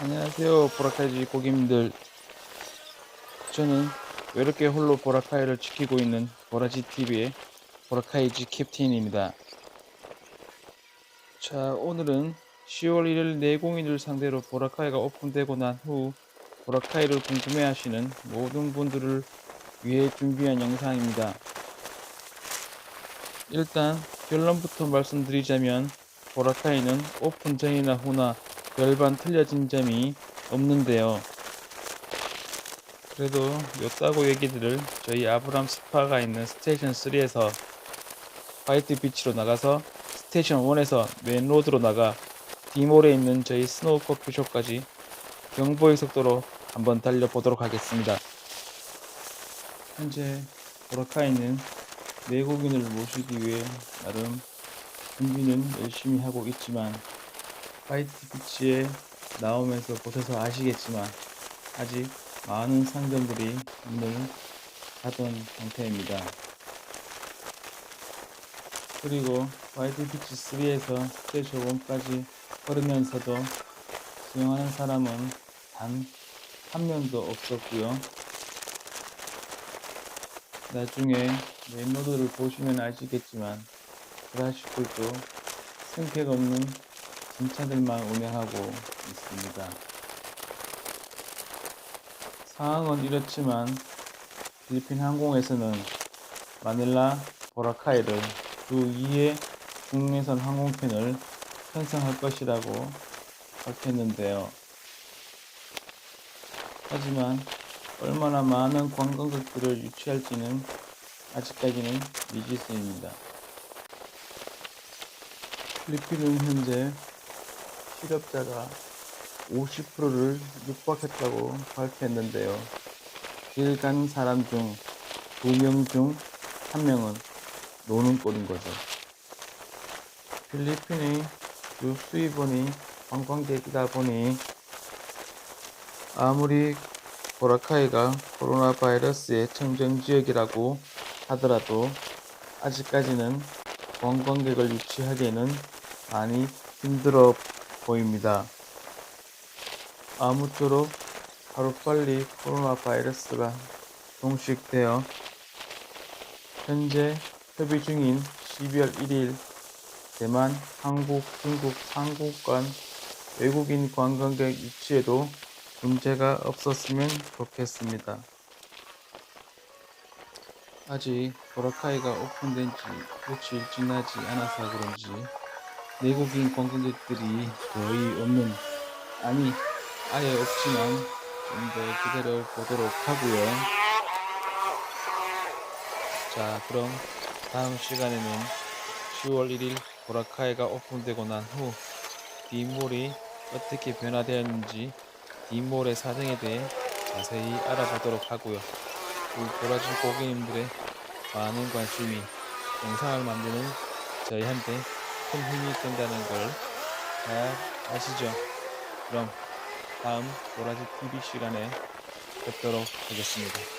안녕하세요 보라카이지 고객님들. 저는 외롭게 홀로 보라카이를 지키고 있는 보라지TV의 보라카이지 캡틴입니다. 자 오늘은 10월 1일 내공인을 상대로 보라카이가 오픈되고 난 후 보라카이를 궁금해하시는 모든 분들을 위해 준비한 영상입니다. 일단 결론부터 말씀드리자면 보라카이는 오픈 전이나 후나 별반 틀려진 점이 없는데요. 그래도 요따고 얘기들을 저희 아브람 스파가 있는 스테이션 3에서 화이트 비치로 나가서 스테이션 1에서 메인 로드로 나가 디몰에 있는 저희 스노우 커피숍까지 경보의 속도로 한번 달려보도록 하겠습니다. 현재 보라카이는 외국인을 모시기 위해 나름 준비는 열심히 하고 있지만 화이트 비치에 나오면서 보셔서 아시겠지만 아직 많은 상점들이 문을 닫은 상태입니다. 그리고 화이트 비치 3에서 스테이션 1까지 걸으면서도 수영하는 사람은 단 한 명도 없었고요. 나중에 메인로드를 보시면 아시겠지만 브라시풀도 승객 없는 진차들만 운행하고 있습니다. 상황은 이렇지만 필리핀 항공에서는 마닐라 보라카이를 주 2회 국내선 항공편을 편성할 것이라고 밝혔는데요. 하지만 얼마나 많은 관광객들을 유치할지는 아직까지는 미지수입니다. 필리핀은 현재 실업자가 50%를 육박했다고 발표했는데요. 길 간 사람 중 2명 중 1명은 노는 꼴인 거죠. 필리핀의 주 수입원이 관광객이다 보니 아무리 보라카이가 코로나 바이러스의 청정 지역이라고 하더라도 아직까지는 관광객을 유치하기에는 많이 힘들어 보입니다. 아무쪼록 하루빨리 코로나 바이러스가 종식되어 현재 협의 중인 12월 1일 대만, 한국, 중국, 한국 간 외국인 관광객 유치에도 문제가 없었으면 좋겠습니다. 아직 보라카이가 오픈된 지 며칠 지나지 않아서 그런지 내국인 관광객들이 거의 없는 아니 아예 없지만 좀 더 기다려 보도록 하고요. 자 그럼 다음 시간에는 10월 1일 보라카이가 오픈되고 난 후 디몰이 어떻게 변화되었는지 디몰의 사정에 대해 자세히 알아보도록 하고요. 우리 보라지 고객님들의 많은 관심이 영상을 만드는 저희한테 큰 힘이 된다는 걸잘 아시죠? 그럼 다음 보라지 TV 시간에 뵙도록 하겠습니다.